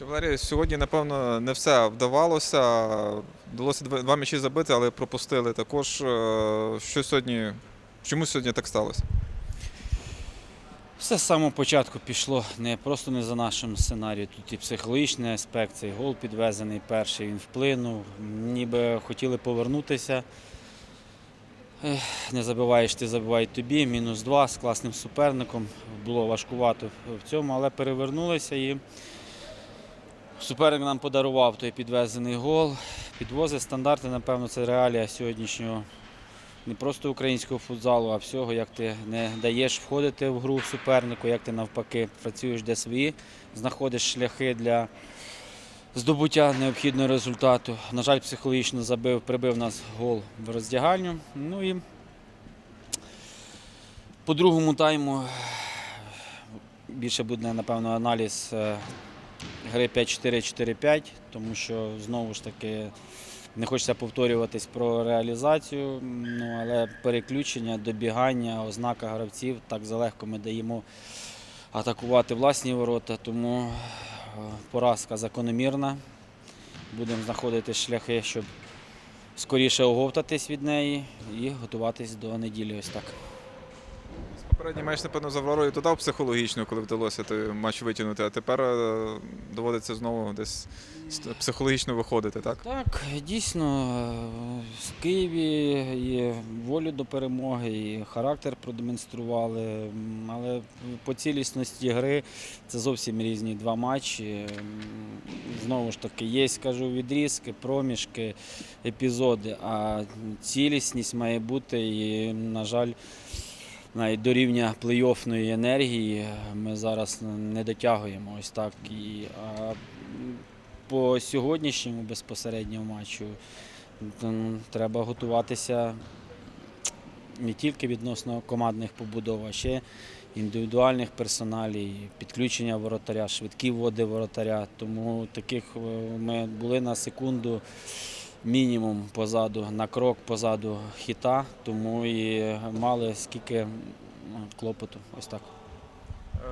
Чи, Валерій, сьогодні, напевно, не все вдавалося. Вдалося два, м'ячі забити, але пропустили також. Е, Що сьогодні, чому сьогодні так сталося? Все з самого початку пішло не просто не за нашим сценарієм. Тут і психологічний аспект, цей гол підвезений перший, він вплинув. Ніби хотіли повернутися. Не забиваєш, ти забивай тобі. Мінус два з класним суперником. Було важкувато в цьому, але перевернулися і суперник нам подарував той підвезений гол. Підвози стандарти, напевно, це реалія сьогоднішнього не просто українського футзалу, а всього, як ти не даєш входити в гру супернику, як ти навпаки працюєш де свої, знаходиш шляхи для здобуття необхідного результату. На жаль, психологічно забив, прибив нас гол в роздягальню. Ну і по другому тайму більше буде, напевно, аналіз е, гри 5-4-4-5, тому що знову ж таки не хочеться повторюватись про реалізацію, ну, але переключення, добігання, ознака гравців так залегко ми даємо атакувати власні ворота, тому е, поразка закономірна. Будемо знаходити шляхи, щоб скоріше оговтатись від неї і готуватись до неділі. Ось так. Попередній матч, напевно, з Авророю додав психологічно, коли вдалося той матч витягнути, а тепер е, доводиться знову десь психологічно виходити, так? Так, дійсно, е, в Києві і волю до перемоги, і характер продемонстрували. Але по цілісності гри це зовсім різні два матчі. Знову ж таки, є, скажу, відрізки, проміжки, епізоди, а цілісність має бути і, на жаль, навіть до рівня плей-оффної енергії ми зараз не дотягуємо ось так. І, а, по сьогоднішньому безпосередньо матчу треба готуватися не тільки відносно командних побудов, а ще індивідуальних персоналій, підключення воротаря, швидкі вводи воротаря. Тому таких е, ми були на секунду мінімум позаду, на крок позаду хіта, тому і мали скільки клопоту. Ось так.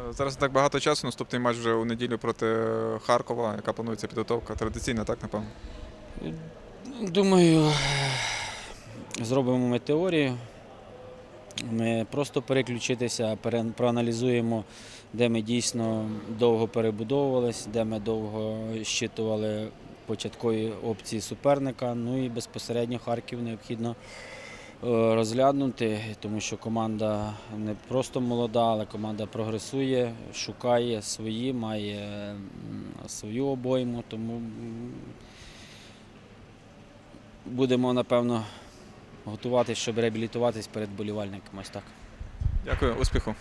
Е, Зараз не так багато часу. Наступний матч вже у неділю проти Харкова, яка планується підготовка. Традиційна, так, напевно. Думаю, зробимо ми теорію. Ми просто переключитися, проаналізуємо, де ми дійсно довго перебудовувались, де ми довго щитували початкові опції суперника. Ну і безпосередньо Харків необхідно е, розглянути, тому що команда не просто молода, але команда прогресує, шукає свої, має свою обойму. Тому будемо, напевно, готуватись, щоб реабілітуватись перед болівальниками. Ось так. Дякую, успіху.